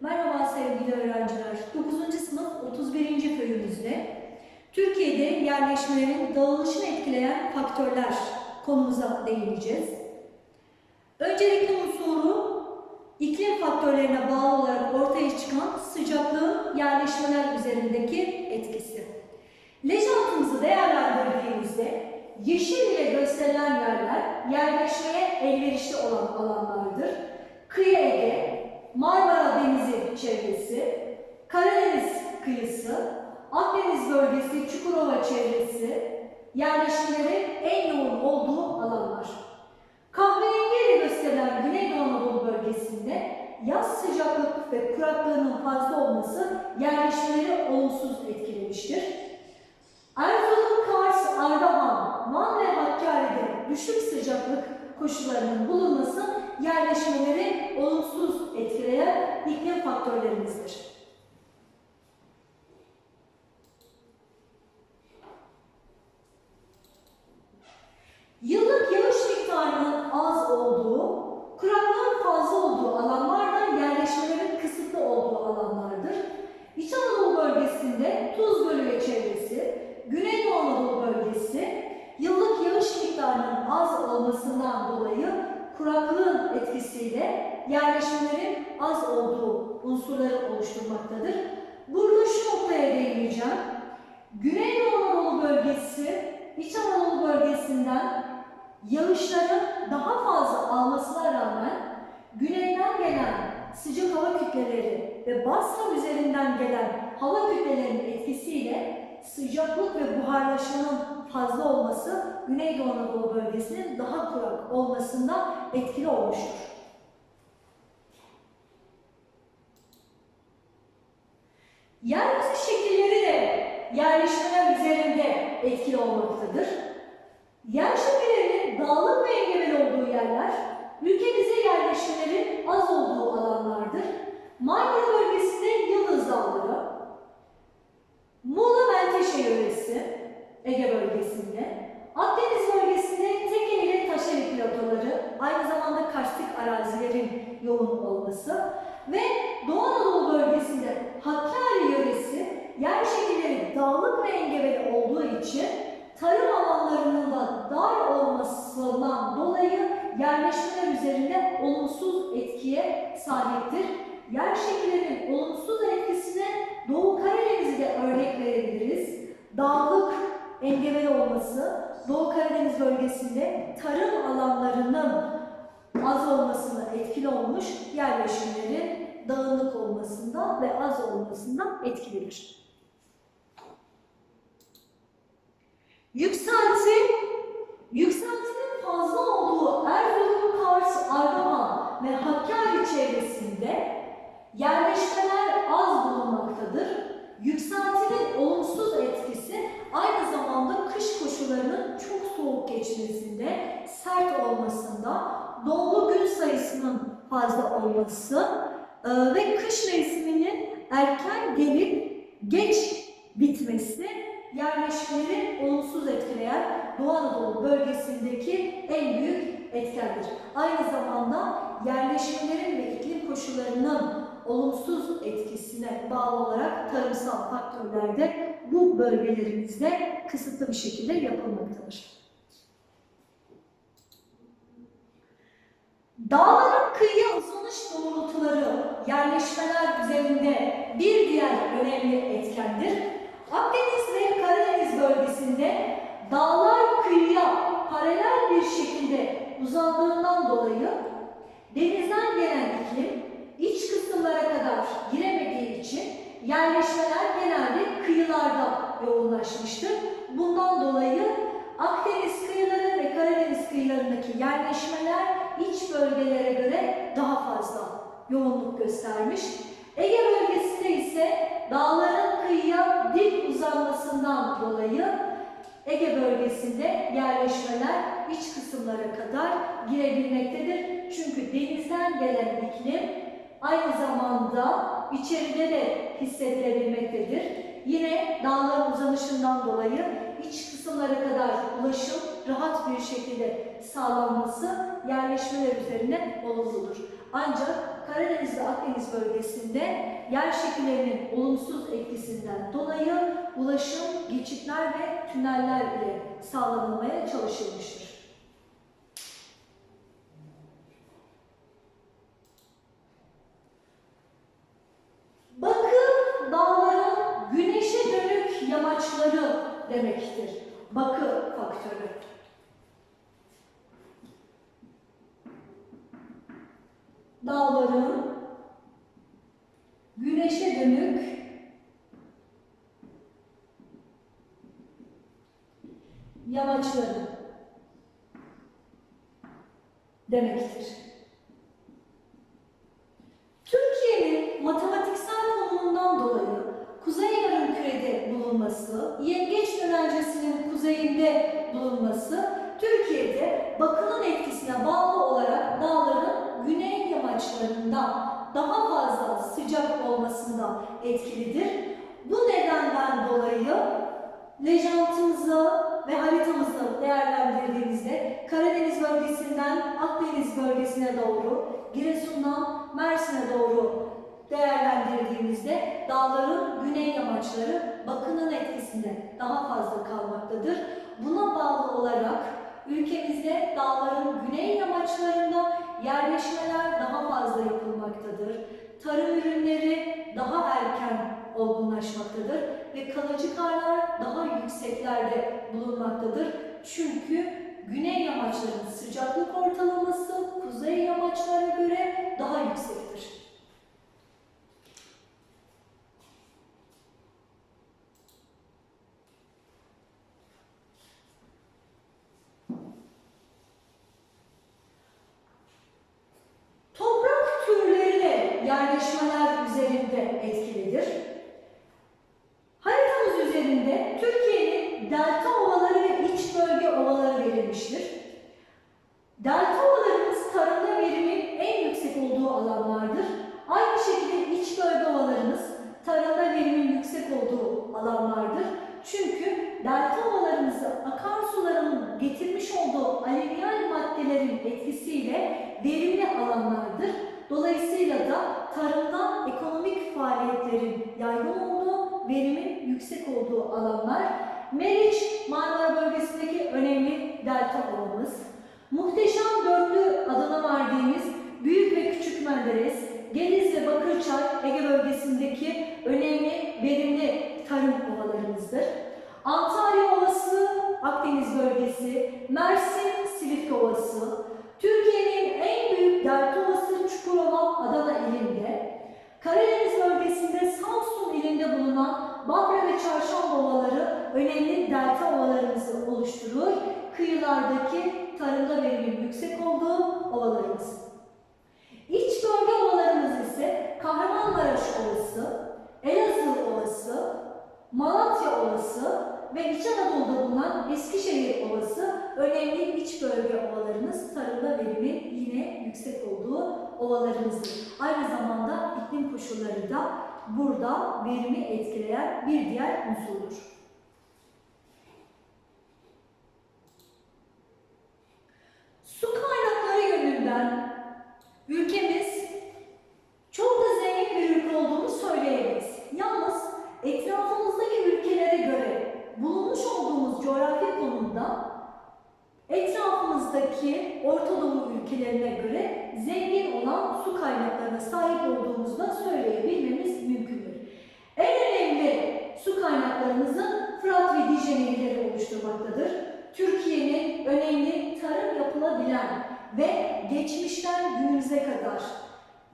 Merhaba sevgili öğrenciler. 9. sınıf 31. köyümüzde Türkiye'de yerleşmelerin dağılışını etkileyen faktörler konumuza değineceğiz. Öncelikli unsuru iklim faktörlerine bağlı olarak ortaya çıkan sıcaklığın yerleşmeler üzerindeki etkisi. Lejantımızı değerlendirdiğimizde yeşil ile gösterilen yerler yerleşmeye elverişli olan alanlardır. Kıyı Ege, Marmara Denizi çevresi, Karadeniz kıyısı, Akdeniz bölgesi, Çukurova çevresi yerleşimlerin en yoğun olduğu alanlar. Kahverengi ile gösterilen Güneydoğu Anadolu bölgesinde yaz sıcaklık ve kuraklığının fazla olması yerleşimleri olumsuz etkilemiştir. Erzurum, Kars, Ardahan, Van ve Hakkari'de düşük sıcaklık koşullarının bulunması yerleşmeleri olumsuz etkileyen iklim faktörlerimizdir. Yıllık yağış miktarının az olduğu, kuraklığın fazla olduğu alanlardan yerleşmelerin kısıtlı olduğu alanlardır. İç Anadolu bölgesinde Tuz Gölü ve çevresi, Güneydoğu Anadolu bölgesi yıllık yağış miktarının az olmasından dolayı kuraklığın etkisiyle yerleşmelerin az olduğu unsurları oluşturmaktadır. Burada şu noktaya değineceğim. Güneydoğu Anadolu bölgesi, İç Anadolu bölgesinden yağışların daha fazla almasına rağmen güneyden gelen sıcak hava kütleleri ve Basra üzerinden gelen hava kütlelerinin etkisiyle sıcaklık ve buharlaşmanın fazla olması Güneydoğu Anadolu bölgesinin daha kurak olmasında etkili olmuştur. Yeryüzü şekilleri de yerleşmeler üzerinde etkili olmaktadır. Yer şekillerinin dağlık ve engebeli olduğu yerler, ülkemize yerleşmelerin az olduğu alanlardır. Marmara bölgesinde Yıldız Dağları, Muğla Menteşe yöresi, Ege bölgesinde, Akdeniz bölgesinde Teke ile Taşeli platoları, aynı zamanda karstik arazilerin yoğun olması ve Doğu Anadolu bölgesinde Hakkari yöresi yer şekilleri dağlık ve engebeli olduğu için tarım alanlarının da dar olmasından dolayı yerleşmeler üzerinde olumsuz etkiye sahiptir. Yer şekillerinin olumsuz etkisine Doğu Karadeniz'de örnek verebiliriz. Dağlık, engebeli olması, Doğu Karadeniz bölgesinde tarım alanlarının az olmasına etkili olmuş yerleşimlerin dağınık olmasında ve az olmasında etkilidir. Yükselti, yükseltinin fazla olduğu Erzurum, Kars, Ardahan ve Hakkari çevresinde yerleşmeler az bulunmaktadır. Yükseltinin olumsuz etkisi aynı donlu gün sayısının fazla olması e, ve kış mevsiminin erken gelip geç bitmesi yerleşmeleri olumsuz etkileyen Doğu Anadolu bölgesindeki en büyük etkendir. Aynı zamanda yerleşmelerin ve iklim koşullarının olumsuz etkisine bağlı olarak tarımsal faktörler de bu bölgelerimizde kısıtlı bir şekilde yapılmaktadır. Dağların kıyıya uzanış doğrultuları yerleşmeler üzerinde bir diğer önemli etkendir. Akdeniz ve Karadeniz bölgesinde dağlar kıyıya paralel bir şekilde uzandığından dolayı denizden gelen iklim iç kısımlara kadar giremediği için yerleşmeler genelde kıyılarda yoğunlaşmıştır. Bundan dolayı Akdeniz kıyıları ve Karadeniz kıyılarındaki yerleşmeler iç bölgelere göre daha fazla yoğunluk göstermiş. Ege bölgesinde ise dağların kıyıya dik uzanmasından dolayı Ege bölgesinde yerleşmeler iç kısımlara kadar girebilmektedir. Çünkü denizden gelen iklim aynı zamanda içeride de hissedilebilmektedir. Yine dağların uzanışından dolayı iç kısımlara kadar ulaşım rahat bir şekilde sağlanması yerleşmeler üzerine olumludur. Ancak Karadeniz ve Akdeniz bölgesinde yer şekillerinin olumsuz etkisinden dolayı ulaşım, geçitler ve tüneller ile sağlanılmaya çalışılmıştır. Bakı dağların güneşe dönük yamaçları demektir. Bakı faktörü. Dağların güneşe dönük yamaçları demektir. Türkiye'nin matematiksel konumundan dolayı Kuzey Yarımküre'de bulunması, Yengeç Dönencesi'nin kuzeyinde bulunması, Türkiye'de bakının etkisine bağlı olarak dağların güney yamaçlarında daha fazla sıcak olmasında etkilidir. Bu nedenden dolayı lejantımızı ve haritamızı değerlendirdiğimizde Karadeniz bölgesinden Akdeniz bölgesine doğru, Giresun'dan Mersin'e doğru değerlendirdiğimizde dağların güney yamaçları bakının etkisinde daha fazla kalmaktadır. Buna bağlı olarak ülkemizde dağların güney yamaçlarında yerleşmeler daha fazla yapılmaktadır. Tarım ürünleri daha erken olgunlaşmaktadır ve kalıcı karlar daha yükseklerde bulunmaktadır. Çünkü güney yamaçların sıcaklık ortalaması kuzey yamaçlara göre daha yüksektir. Yerleşmeler üzerinde etkilidir. Haritamız üzerinde Türkiye'nin delta ovaları ve iç bölge ovaları verilmiştir. Delta ovalarımız tarımda verimin en yüksek olduğu alanlardır. Aynı şekilde iç bölge ovalarımız tarımda verimin yüksek olduğu alanlardır. Çünkü delta ovalarımızı akarsuların getirmiş olduğu alüvyal maddelerin etkisiyle verimli alanlardır. Dolayısıyla da tarımda ekonomik faaliyetlerin yaygın olduğu, verimin yüksek olduğu alanlar. Meriç, Marmara bölgesindeki önemli delta ovamız. Muhteşem dörtlü adına verdiğimiz Büyük ve Küçük Menderes, Gediz ve Bakırçay Ege bölgesindeki önemli verimli tarım ovalarımızdır. Antalya Ovası, Akdeniz bölgesi, Mersin, Silifke Ovası, Türkiye'nin en büyük delta ovası Çukurova, Adana ilinde, Karadeniz bölgesinde Samsun ilinde bulunan Bafra ve Çarşamba ovaları önemli delta ovalarımızı oluşturur. Kıyılardaki tarımda verimin yüksek olduğu ovalarımız. İç bölge ovalarımız ise Kahramanmaraş Ovası, Elazığ Ovası, Malatya Ovası ve İç Anadolu'da bulunan Eskişehir Ovası yüksek olduğu ovalarımızdır. Aynı zamanda iklim koşulları da burada verimi etkileyen bir diğer unsurdur. Su kaynakları yönünden ülkemiz çok da zengin bir ülke olduğunu söyleyemeyiz. Yalnız etrafımızdaki ülkelere göre bulunmuş olduğumuz coğrafi konumda etrafımızdaki Orta Doğu ülkelerine göre zengin olan su kaynaklarına sahip olduğumuzu da söyleyebilmemiz mümkündür. En önemli su kaynaklarımızın Fırat ve Dicle nehirleri oluşturmaktadır. Türkiye'nin önemli tarım yapılabilen ve geçmişten günümüze kadar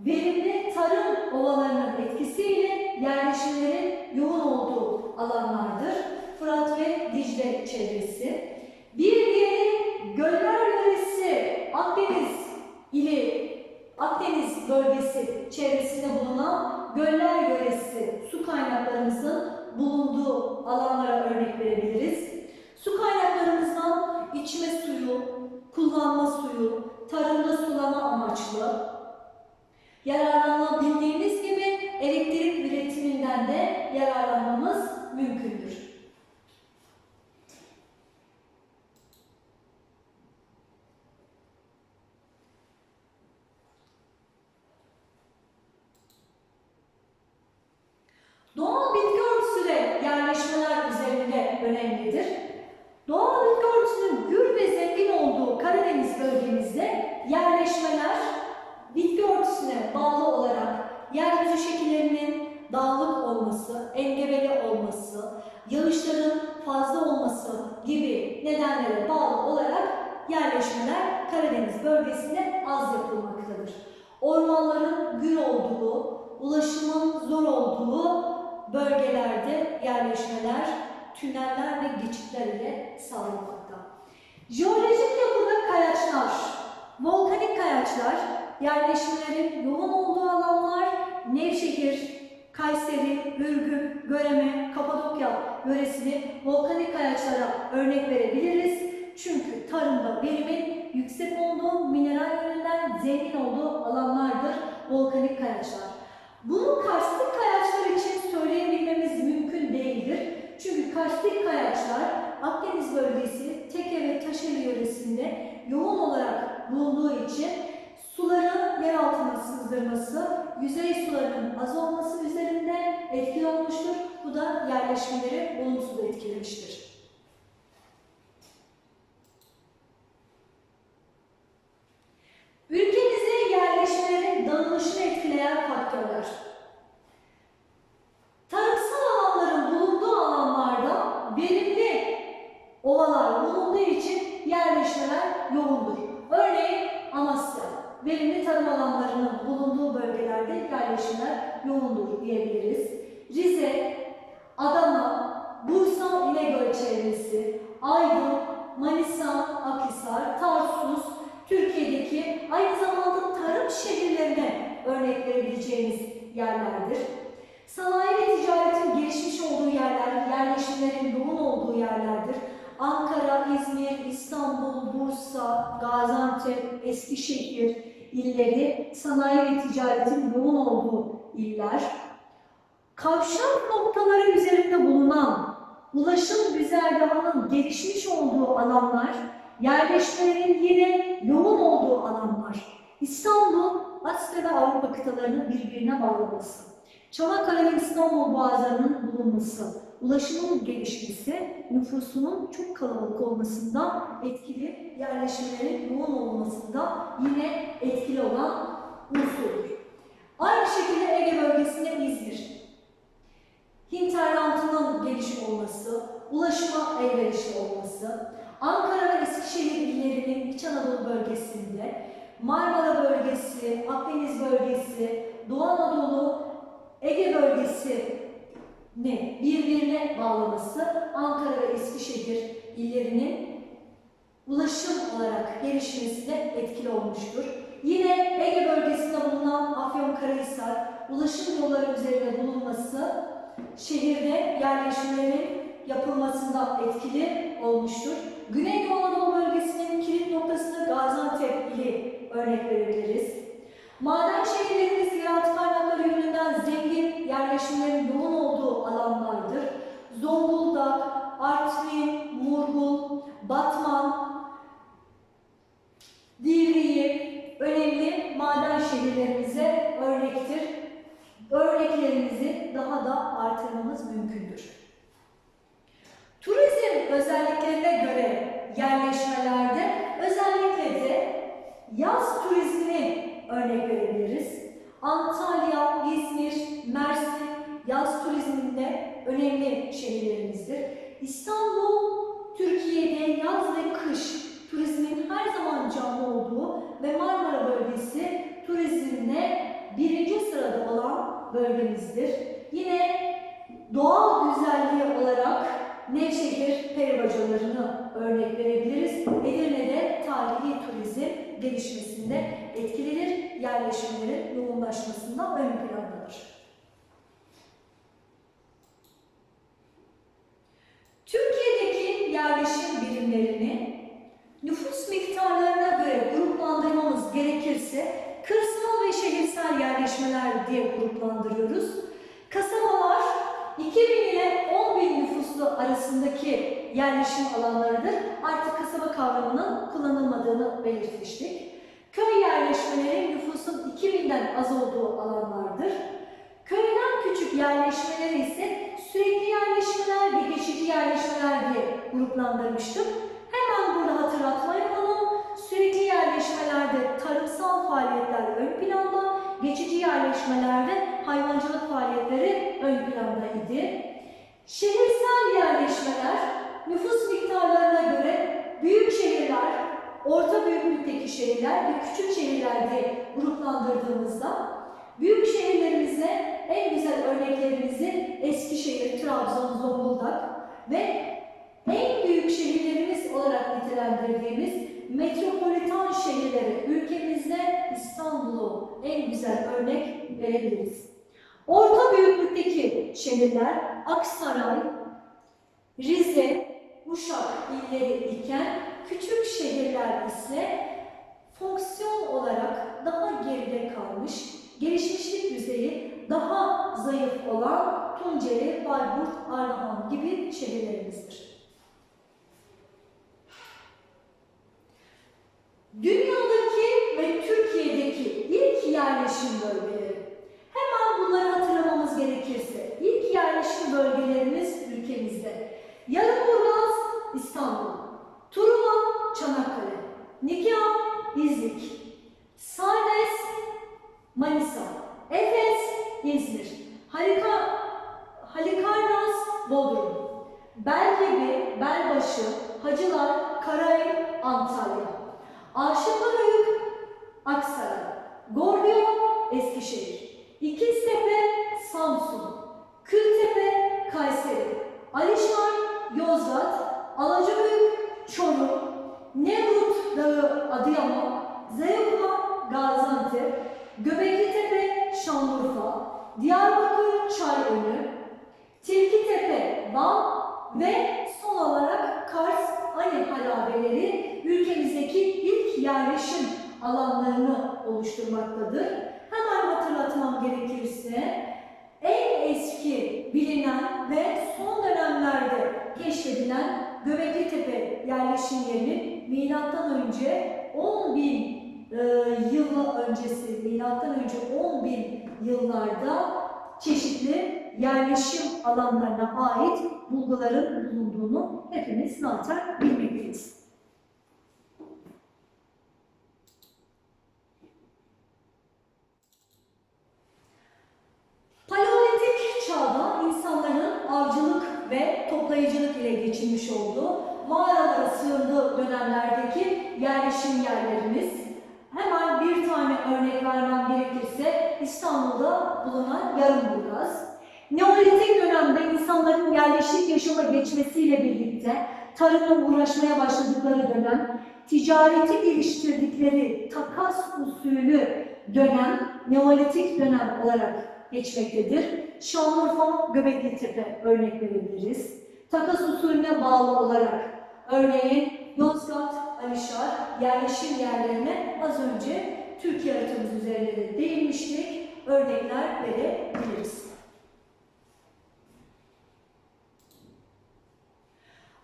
verimli tarım ovalarının etkisiyle yerleşimlerin yoğun olduğu alanlardır. Fırat ve Dicle çevresi. Bir diğeri Göller Yöresi, Akdeniz ili, Akdeniz bölgesi çevresinde bulunan Göller Yöresi su kaynaklarımızın bulunduğu alanlara örnek verebiliriz. Su kaynaklarımızdan içme suyu, kullanma suyu, tarımda sulama amaçlı Yararlanabildiğimiz gibi elektrik üretiminden de yararlanmamız mümkündür. Doğal bitki örtüsü de yerleşmeler üzerinde önemlidir. Doğal bitki örtüsünün gür ve zengin olduğu Karadeniz bölgemizde yerleşmeler bitki örtüsüne bağlı olarak yeryüzü şekillerinin dağlık olması, engebeli olması, yağışların fazla olması gibi nedenlere bağlı olarak yerleşmeler Karadeniz bölgesinde az yapılmaktadır. Ormanların gür olduğu, ulaşımın zor olduğu bölgelerde yerleşmeler, tüneller ve geçitler ile sağlanmakta. Jeolojik yapıda kayaçlar, volkanik kayaçlar, yerleşmelerin yoğun olduğu alanlar Nevşehir, Kayseri, Ürgüp, Göreme, Kapadokya yöresini volkanik kayaçlara örnek verebiliriz. Çünkü tarımda verimin yüksek olduğu, mineral yönünden zengin olduğu alanlardır volkanik kayaçlar. Bunu karstik kayaçlar için söyleyebilmemiz mümkün değildir. Çünkü karstik kayaçlar Akdeniz bölgesi Teke ve Taşeli yöresinde yoğun olarak bulunduğu için suların yer altına sızdırması, yüzey sularının az olması üzerinde etkili olmuştur. Bu da yerleşmeleri olumsuz etkilemiştir. Ülkemizde yerleşmelerin dağılışını etkileyen faktörler. Tarımsal alanların bulunduğu alanlarda verimli ovalar bulunduğu için yerleşmeler yoğundur. Örneğin Amasya, verimli tarım alanlarının bulunduğu bölgelerde yerleşmeler yoğundur diyebiliriz. Rize, Adana, Bursa, İnegöl çevresi, Aydın, Manisa, Akhisar, Tarsus, Türkiye'deki aynı zamanda tarım şehirlerine örnek verebileceğimiz yerlerdir. Sanayi ve ticaretin gelişmiş olduğu yerler, yerleşimlerin yoğun olduğu yerlerdir. Ankara, İzmir, İstanbul, Bursa, Gaziantep, Eskişehir illeri sanayi ve ticaretin yoğun olduğu iller. Kavşak noktaları üzerinde bulunan ulaşım güzergahının gelişmiş olduğu alanlar, yerleşmelerin yine yoğun olduğu alanlar. İstanbul, Asya ve Avrupa kıtalarının birbirine bağlaması. Çanakkale ve İstanbul boğazlarının bulunması, ulaşımın gelişmesi, nüfusunun çok kalabalık olmasında etkili, yerleşimlerin yoğun olmasında yine etkili olan unsurdur. Aynı şekilde Ege bölgesinde İzmir, hinterlandının geniş olması, ulaşıma elverişli olması, Ankara ve Eskişehir illerinin İç Anadolu bölgesinde, Marmara bölgesi, Akdeniz bölgesi, Doğu Anadolu, Ege bölgesi ne birbirine bağlaması Ankara ve Eskişehir illerinin ulaşım olarak gelişmesine etkili olmuştur. Yine Ege bölgesinde bulunan Afyonkarahisar ulaşım yolları üzerinde bulunması şehirde yerleşimlerin yapılmasında etkili olmuştur. Güneydoğu Anadolu bölgesinin kilit noktasını Gaziantep ili örnek verebiliriz. Maden şehirlerimiz yeraltı kaynakları zengin yerleşimlerin yoğun olduğu alanlardır. Zonguldak, Artvin, Murgul, Batman, Divriği önemli maden şehirlerimize örnektir. Örneklerimizi daha da artırmamız mümkündür. Turizm özelliklerine göre yerleşmelerde özellikle de yaz turizmini örnek verebiliriz. Antalya, İzmir, Mersin yaz turizminde önemli şehirlerimizdir. İstanbul, Türkiye'de yaz ve kış turizmin her zaman canlı olduğu ve Marmara bölgesi turizmde birinci sırada olan bölgemizdir. Yine doğal güzelliği olarak Nevşehir peribacalarını örnek verebiliriz. Edirne'de tarihi turizm gelişmesinde etkilidir, yerleşimlerin yoğunlaşmasında ön plandadır. Türkiye'deki yerleşim birimlerini nüfus miktarlarına göre gruplandırmamız gerekirse kırsal ve şehirsel yerleşmeler diye gruplandırıyoruz. Kasabalar 2000 ile 10 bin nüfuslu arasındaki yerleşim alanlarıdır. Artık kasaba kavramının kullanılmadığını belirtmiştik. Köy yerleşmeleri nüfusun 2000'den az olduğu alanlardır. Köyden küçük yerleşmeleri ise sürekli yerleşmeler ve geçici yerleşmeler diye gruplandırmıştık. Hemen burada hatırlatma yapalım. Sürekli yerleşmelerde tarımsal faaliyetler ön planda, geçici yerleşmelerde hayvancılık faaliyetleri ön planda idi. Şehirsel yerleşmeler nüfus miktarlarına göre büyük şehirler, orta büyüklükteki şehirler ve küçük şehirler diye gruplandırdığımızda büyük şehirlerimizde en güzel örneklerimizi Eskişehir, Trabzon, Zonguldak ve en büyük şehirlerimiz olarak nitelendirdiğimiz metropolitan şehirleri ülkemizde İstanbul'u en güzel örnek verebiliriz. Orta büyüklükteki şehirler Aksaray, Rize, Uşak illeri iken küçük şehirler ise fonksiyon olarak daha geride kalmış, gelişmişlik düzeyi daha zayıf olan Tunceli, Bayburt, Ardahan gibi şehirlerimizdir. Dünyadaki ve Türkiye'deki ilk yerleşim bölgeleri. Hemen bunları hatırlamamız gerekirse, ilk yerleşim bölgelerimiz ülkemizde. Yarımburgaz, İstanbul, Truva, Çanakkale, Nikah, İznik, Sardes, Manisa, Efes, İzmir, Halika, Halikarnas, Bodrum, Belgebi, Belbaşı, Hacılar, Karayel, Antalya, Aşıklıhöyük, Aksaray, Gordiyon, Eskişehir, İkiztepe, Samsun, Adıyaman, Zeyukla, Gaziantep, Göbeklitepe, Şanlıurfa, Diyarbakır, Çayönü, Tilkitepe, Van ve son olarak Kars, Ani harabeleri ülkemizdeki ilk yerleşim alanlarını oluşturmaktadır. Hemen hatırlatmam gerekirse en eski bilinen ve son dönemlerde keşfedilen Göbekli Tepe yerleşim yerinin milattan önce 10 bin e, yıl öncesi, milattan önce 10 bin yıllarda çeşitli yerleşim alanlarına ait bulguların bulunduğunu hepimiz zaten bilmekteyiz. Paleolitik çağda insanların avcılık ve toplayıcılık ile geçirmiş olduğu dönemlerdeki yerleşim yerlerimiz. Hemen bir tane örnek vermem gerekirse İstanbul'da bulunan Yarımburgaz. Neolitik dönemde insanların yerleşik yaşama geçmesiyle birlikte tarımla uğraşmaya başladıkları dönem, ticareti geliştirdikleri takas usulü dönem, Neolitik dönem olarak geçmektedir. Şanlıurfa, Göbekli Tepe örnek verebiliriz. Takas usulüne bağlı olarak örneğin Yozgat, Alişar yerleşim yerlerine az önce Türkiye haritamız üzerinde de değinmiştik. Örnekler verebiliriz.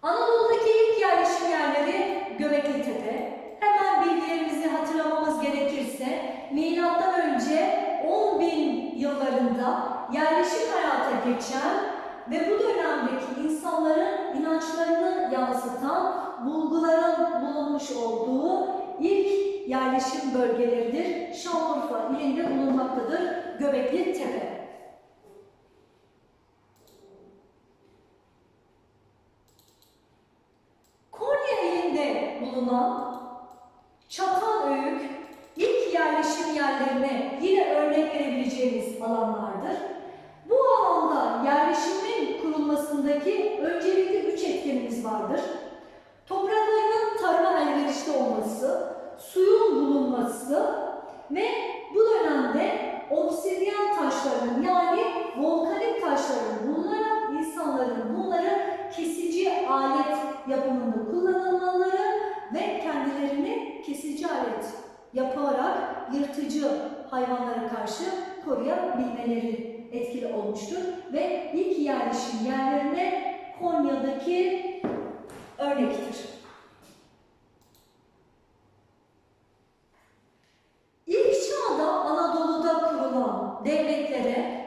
Anadolu'daki ilk yerleşim yerleri Göbekli Tepe. Hemen bilgilerimizi hatırlamamız gerekirse milattan önce 10 bin yıllarında yerleşik hayata geçen ve bu dönemdeki insanların inançlarını yansıtan bulguların bulunmuş olduğu ilk yerleşim bölgeleridir. Şanlıurfa ilinde bulunmaktadır Göbekli Tepe. Konya ilinde bulunan Çatalhöyük ilk yerleşim yerlerine yine örnek verebileceğimiz alanlardır. Bu alanda yerleşimin kurulmasındaki öncelikli üç etkenimiz vardır. Topraklarının elverişli olması, suyun bulunması ve bu dönemde obsidyen taşlarının yani volkanik taşların bulunarak insanların bunları kesici alet yapımında kullanılmaları ve kendilerini kesici alet yaparak yırtıcı hayvanlara karşı koruyabilmeleri etkili olmuştur. Ve ilk yerleşim yerlerine Konya'daki örnektir. İlk çağda Anadolu'da kurulan devletlere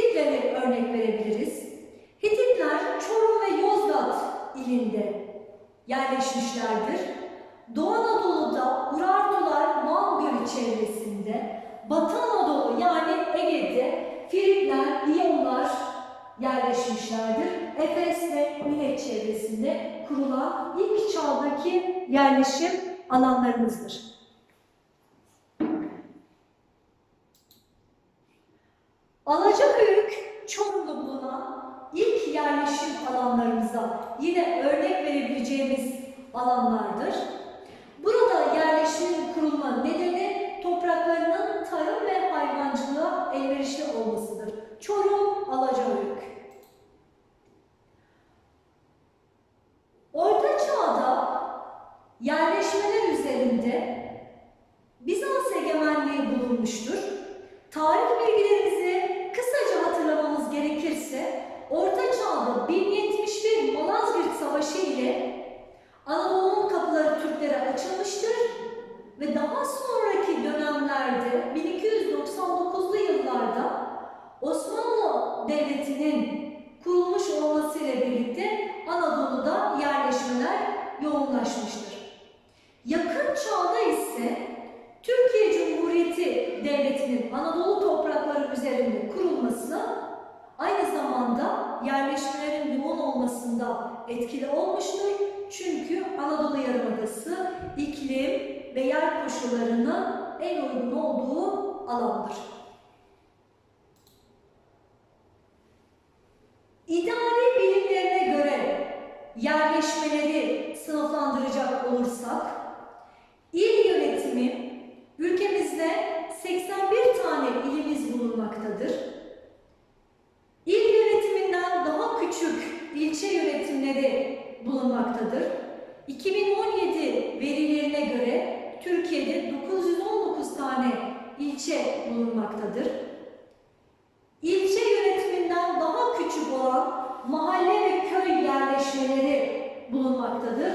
Hititleri örnek verebiliriz. Hititler Çorum ve Yozgat ilinde yerleşmişlerdir. Doğu Anadolu'da Urartular Van Gölü çevresinde, Batı Anadolu yani Ege'de Frikler, İyonlar yerleşmişlerdir. Efes ve Millet çevresinde kurulan ilk çağdaki yerleşim alanlarımızdır. Alacaköyük, Çorum'da bulunan ilk yerleşim alanlarımıza yine örnek verebileceğimiz alanlardır. Burada yerleşimin kurulma nedeni topraklarının tarım ve hayvancılığa elverişli olmasıdır. Çorum, Alacaköyük. Orta Çağ'da yerleşmeler üzerinde Bizans egemenliği bulunmuştur. Tarih bilgilerimizi kısaca hatırlamamız gerekirse Orta Çağ'da 1071 Malazgirt Savaşı ile Anadolu'nun kapıları Türklere açılmıştır ve daha sonraki dönemlerde 1299'lu yıllarda Osmanlı Devleti'nin kurulmuş olmasıyla birlikte Anadolu'da yerleşmeler yoğunlaşmıştır. Yakın çağda ise Türkiye Cumhuriyeti Devleti'nin Anadolu toprakları üzerinde kurulması aynı zamanda yerleşmelerin yoğun olmasında etkili olmuştur. Çünkü Anadolu Yarımadası iklim ve yer koşullarının en uygun olduğu alandır. İdari bilimlerine göre yerleşmeleri sınıflandıracak olursak, il yönetimi ülkemizde 81 tane ilimiz bulunmaktadır. İl yönetiminden daha küçük ilçe yönetimleri bulunmaktadır. 2017 verilerine göre Türkiye'de 919 tane ilçe bulunmaktadır. İlçe yönetiminden daha küçük olan mahalle ve köy yerleşmeleri bulunmaktadır.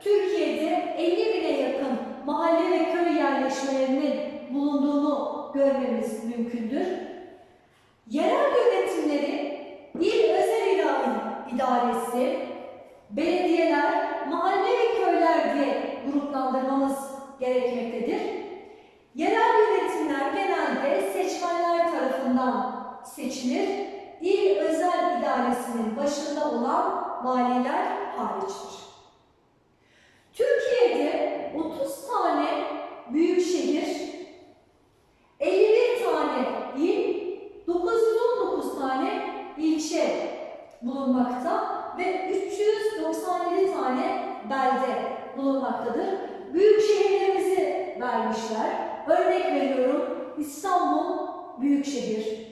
Türkiye'de 50 bine yakın mahalle ve köy yerleşmelerinin bulunduğunu görmemiz mümkündür. Yerel yönetimleri il özel ira- idaresi, belediyeler, mahalle ve köyler diye gruplandırmamız gerekmektedir. Yerel yönetimler genelde seçmenler tarafından seçilir. İl özel idaresinin başında olan valiler hariçtir. Türkiye'de 30 tane büyük şehir, 51 tane il, 919 tane ilçe bulunmakta ve 397 tane belde bulunmaktadır. Büyük şehirlerimizi vermişler. Örnek veriyorum İstanbul Büyükşehir,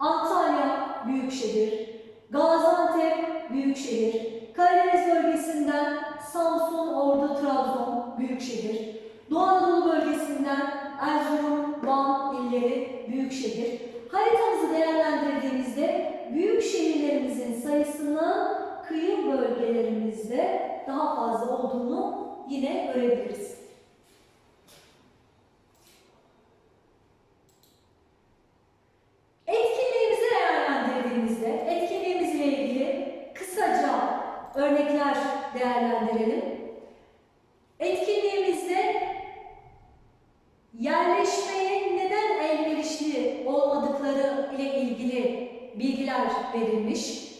Antalya Büyükşehir, Gaziantep Büyükşehir, Karadeniz bölgesinden Samsun, Ordu, Trabzon Büyükşehir, Doğu Anadolu bölgesinden Erzurum, Van illeri Büyükşehir. Haritamızı değerlendirdiğimizde büyük şehirlerimizin sayısının kıyı bölgelerimizde daha fazla olduğunu yine görebiliriz. Etkinliğimizi değerlendirdiğimizde etkinliğimizle ilgili kısaca örnekler değerlendirelim. Etkinliğimizde yerleşmeye neden elverişli olmadıkları ile ilgili bilgiler verilmiş.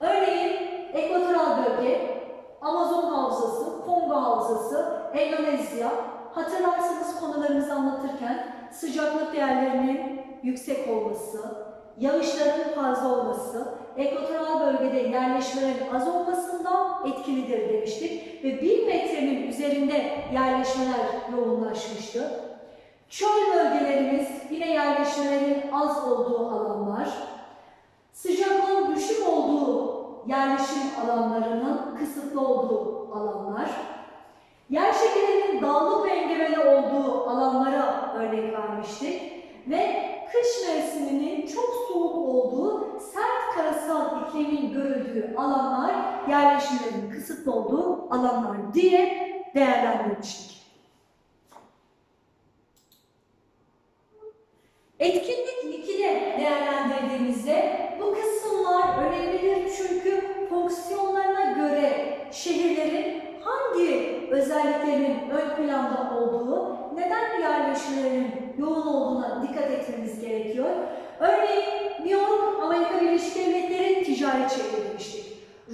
Örneğin ekvatoral bölge, Amazon Havzası, Kongo Havzası, Endonezya. Hatırlarsanız konularımızı anlatırken sıcaklık değerlerinin yüksek olması, yağışların fazla olması, ekvatoral bölgede yerleşmelerin az olmasından etkilidir demiştik ve 1 metrenin üzerinde yerleşmeler yoğunlaşmıştı. Çöl bölgelerimiz yine yerleşmelerin az olduğu alanlar, sıcaklığın düşük olduğu yerleşim alanlarının kısıtlı olduğu alanlar, yer şekillerinin dağlık ve engebeli olduğu alanlara örnek vermiştik ve kış mevsiminin çok soğuk olduğu, sert karasal iklimin görüldüğü alanlar, yerleşimlerin kısıtlı olduğu alanlar diye değerlendirmiştik. Etkinlik 2'de değerlendirdiğimizde bu kısımlar önemlidir çünkü fonksiyonlarına göre şehirlerin hangi özelliklerinin ön planda olduğu, neden yerleşimlerin yoğun dikkat etmemiz gerekiyor. Örneğin New York, Amerika Birleşik Devletleri ticaret şehri.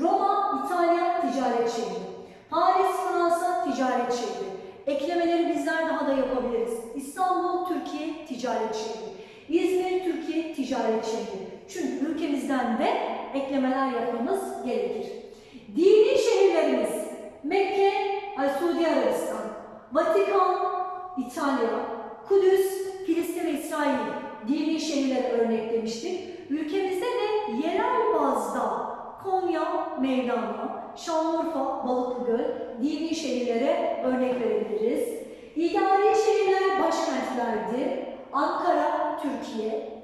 Roma, İtalya ticaret şehri. Paris, Fransa ticaret şehri. Eklemeleri bizler daha da yapabiliriz. İstanbul, Türkiye ticaret şehri. İzmir, Türkiye ticaret şehri. Çünkü ülkemizden de eklemeler yapmamız gerekir. Dini şehirlerimiz Mekke, Suudi Arabistan, Vatikan, İtalya, Kudüs, Filistin ve İsrail dini şehirler örneklemiştik. Ülkemizde de yerel bazda Konya, Mevlana, Şanlıurfa, Balıklıgöl dini şehirlere örnek verebiliriz. İdari şehirler başkentlerdir. Ankara, Türkiye,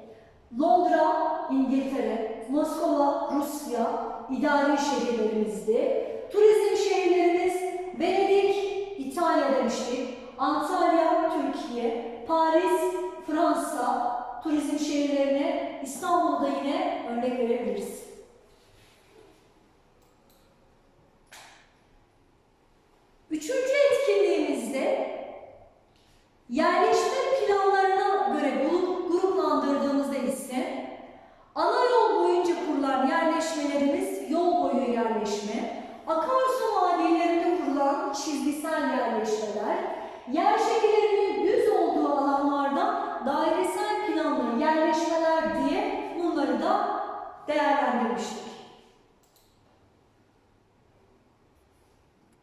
Londra, İngiltere, Moskova, Rusya idari şehirlerimizdi. Turizm şehirlerimiz Venedik, İtalya demiştik. Antalya, Paris, Fransa turizm şehirlerine İstanbul'da yine örnek verebiliriz.